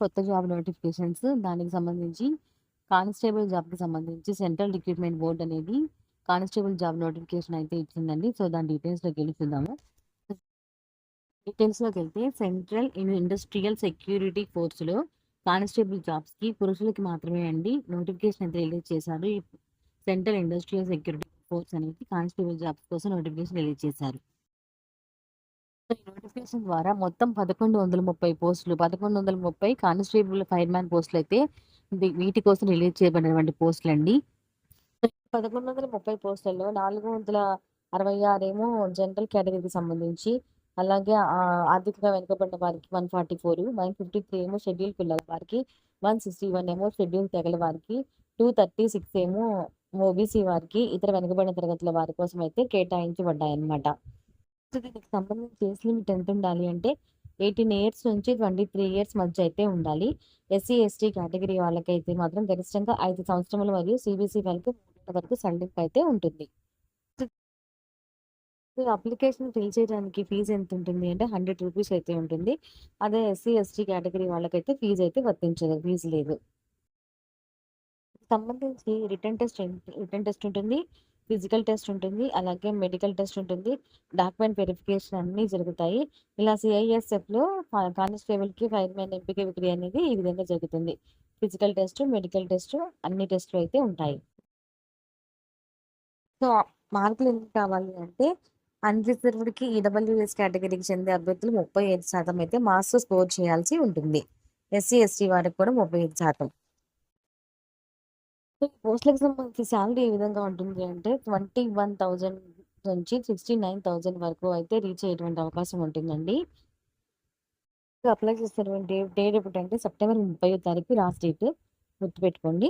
కొత్త job notifications దానికి సంబంధించి కానిస్టేబుల్ జాబ్‌కి సంబంధించి సెంట్రల్ రిక్రూట్మెంట్ బోర్డ్ అనేది కానిస్టేబుల్ జాబ్ నోటిఫికేషన్ అయితే ఇచ్చిందండి. సో, దాని డీటెయిల్స్‌లోకెళ్ళి చూద్దాము. డీటెయిల్స్‌లోకెళ్తే సెంట్రల్ ఇండస్ట్రియల్ సెక్యూరిటీ ఫోర్స్‌లో కానిస్టేబుల్ జాబ్స్‌కి పురుషులకి మాత్రమే అండి నోటిఫికేషన్ అయితే రిలీజ్ చేశారు. సెంట్రల్ ఇండస్ట్రియల్ సెక్యూరిటీ ఫోర్స్ అనేది కానిస్టేబుల్ జాబ్స్ కోసం నోటిఫికేషన్ రిలీజ్ చేశారు. ఈ నోటిఫికేషన్ ద్వారా మొత్తం 1130 పోస్టులు 1130 కానిస్టేబుల్ ఫైర్‌మ్యాన్ పోస్టులు అయితే వీటి కోసం రిలీజ్ చేయబడినటువంటి పోస్టులు అండి పదకొండు వందల ముప్పై పోస్టులలో 466 ఏమో జనరల్ కేటగిరీకి సంబంధించి, అలాగే ఆర్థికంగా వెనుకబడిన వారికి 144, 153 ఏమో షెడ్యూల్ పిల్లల వారికి, 161 ఏమో షెడ్యూల్ తెగల వారికి, 236 ఏమో ఓబీసీ వారికి, ఇతర వెనుకబడిన తరగతుల వారి కోసం అయితే కేటాయించబడ్డాయన్నమాట. సో, దీనికి సంబంధించి ఏజ్ లిమిట్ ఎంతుండాలి అంటే 18 ఇయర్స్ నుంచి 23 ఇయర్స్ మధ్య అయితే ఉండాలి. ఎస్సీ, ఎస్టీ కేటగిరీ వాళ్ళకైతే మాత్రం గరిష్టంగా ఐదు సంవత్సరములు మరియు సిబిసి వాళ్ళకి వరకు సడలింపు అయితే ఉంటుంది. అప్లికేషన్ ఫిల్ చేయడానికి ఫీజు ఎంత ఉంటుంది అంటే హండ్రెడ్ రూపీస్ అయితే ఉంటుంది. అదే ఎస్సీ, ఎస్టీ కేటగిరీ వాళ్ళకైతే ఫీజు అయితే వర్తించదు. ఫీజు లేదు. సంబంధించి రిటర్న్ టెస్ట్ రిటర్న్ టెస్ట్ ఉంటుంది. ఫిజికల్ టెస్ట్ ఉంటుంది. అలాగే మెడికల్ టెస్ట్ ఉంటుంది. డాక్యుమెంట్ వెరిఫికేషన్ అన్నీ జరుగుతాయి. ఇలా సిఐఎస్ఎఫ్లో కా కానిస్టేబుల్‌కి ఫైర్‌మ్యాన్ ఎంపిక విక్రీ అనేది ఈ విధంగా జరుగుతుంది. ఫిజికల్ టెస్ట్, మెడికల్ టెస్ట్ అన్ని టెస్ట్‌లు అయితే ఉంటాయి. సో, మార్కులు ఎన్ని కావాలి అంటే అన్‌రిజర్వ్డ్‌కి ఈడబ్ల్యూఎస్ కేటగిరీకి చెందే అభ్యర్థులు 35% అయితే మార్క్స్ స్కోర్ చేయాల్సి ఉంటుంది. ఎస్సీ, ఎస్టీ వారికి కూడా ముప్పై ఐదు శాతం పోస్టులకు సంబంధించి శాలరీ ఏ విధంగా ఉంటుంది అంటే 21,000 నుంచి 69,000 వరకు అయితే రీచ్ అయ్యేటువంటి అవకాశం ఉంటుందండి. అప్లై చేసేటువంటి డేట్ ఎప్పుడంటే సెప్టెంబర్ 30వ తారీఖు లాస్ట్ డేట్ గుర్తుపెట్టుకోండి.